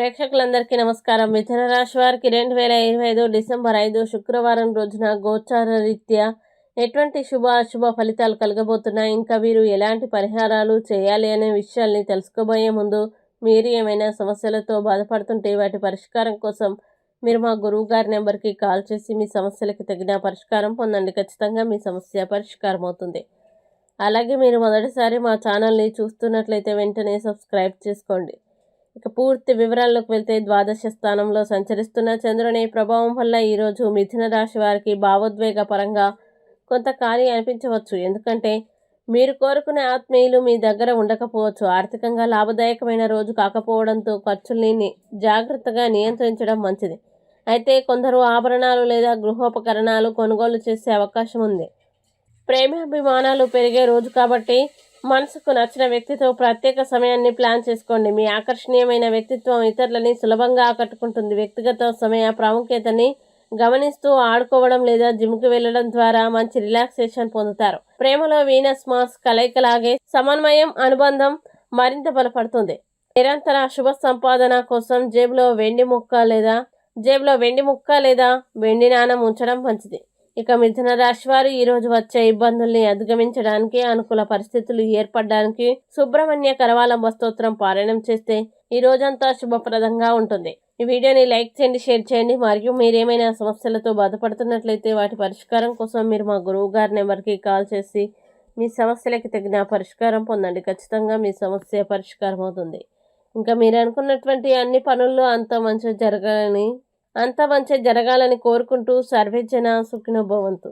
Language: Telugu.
ప్రేక్షకులందరికీ నమస్కారం. మిథున రాశి వారికి రెండు వేల ఇరవై ఐదు డిసెంబర్ ఐదు శుక్రవారం రోజున గోచార రీత్యా ఎటువంటి శుభ అశుభ ఫలితాలు కలగబోతున్నాయి? ఇంకా వీరు ఎలాంటి పరిహారాలు చేయాలి అనే విషయాల్ని తెలుసుకోబోయే ముందు మీరు ఏమైనా సమస్యలతో బాధపడుతుంటే వాటి పరిష్కారం కోసం మీరు మా గురువు గారి నెంబర్కి కాల్ చేసి మీ సమస్యలకు తగిన పరిష్కారం పొందండి. ఖచ్చితంగా మీ సమస్య పరిష్కారం అవుతుంది. అలాగే మీరు మొదటిసారి మా ఛానల్ని చూస్తున్నట్లయితే వెంటనే సబ్స్క్రైబ్ చేసుకోండి. ఇక పూర్తి వివరాల్లోకి వెళ్తే ద్వాదశ స్థానంలో సంచరిస్తున్న చంద్రుని ప్రభావం వల్ల ఈరోజు మిథున రాశి వారికి భావోద్వేగ పరంగా కొంత ఖాళీ అనిపించవచ్చు. ఎందుకంటే మీరు కోరుకునే ఆత్మీయులు మీ దగ్గర ఉండకపోవచ్చు. ఆర్థికంగా లాభదాయకమైన రోజు కాకపోవడంతో ఖర్చుల్ని జాగ్రత్తగా నియంత్రించడం మంచిది. అయితే కొందరు ఆభరణాలు లేదా గృహోపకరణాలు కొనుగోలు చేసే అవకాశం ఉంది. ప్రేమాభిమానాలు పెరిగే రోజు కాబట్టి మనసుకు నచ్చిన వ్యక్తితో ప్రత్యేక సమయాన్ని ప్లాన్ చేసుకోండి. మీ ఆకర్షణీయమైన వ్యక్తిత్వం ఇతరులని సులభంగా ఆకట్టుకుంటుంది. వ్యక్తిగత సమయ ప్రాముఖ్యతని గమనిస్తూ ఆడుకోవడం లేదా జిమ్కి వెళ్ళడం ద్వారా మంచి రిలాక్సేషన్ పొందుతారు. ప్రేమలో వీనస్ మాస్ కలయికలాగే సమన్వయం అనుబంధం మరింత బలపడుతుంది. నిరంతర శుభ సంపాదన కోసం జేబులో వెండి ముక్క లేదా జేబులో వెండి ముక్క లేదా వెండి నాణం ఉంచడం మంచిది. ఇక మిథున రాశి వారు ఈ రోజు వచ్చే ఇబ్బందుల్ని అధిగమించడానికి అనుకూల పరిస్థితులు ఏర్పడడానికి సుబ్రహ్మణ్య కరవాలంబ స్తోత్రం పారాయణం చేస్తే ఈ రోజంతా శుభప్రదంగా ఉంటుంది. ఈ వీడియోని లైక్ చేయండి షేర్ చేయండి. మరియు మీరేమైనా సమస్యలతో బాధపడుతున్నట్లయితే వాటి పరిష్కారం కోసం మీరు మా గురువు గారి నెంబర్కి కాల్ చేసి మీ సమస్యలకి తగిన పరిష్కారం పొందండి. ఖచ్చితంగా మీ సమస్య పరిష్కారం అవుతుంది ఇంకా మీరు అనుకున్నటువంటి అన్ని పనుల్లో అంత మంచి జరగాలని అంత మంచి జరగాలని కోరుకుంటూ సర్వేజన సుఖినోభవంతు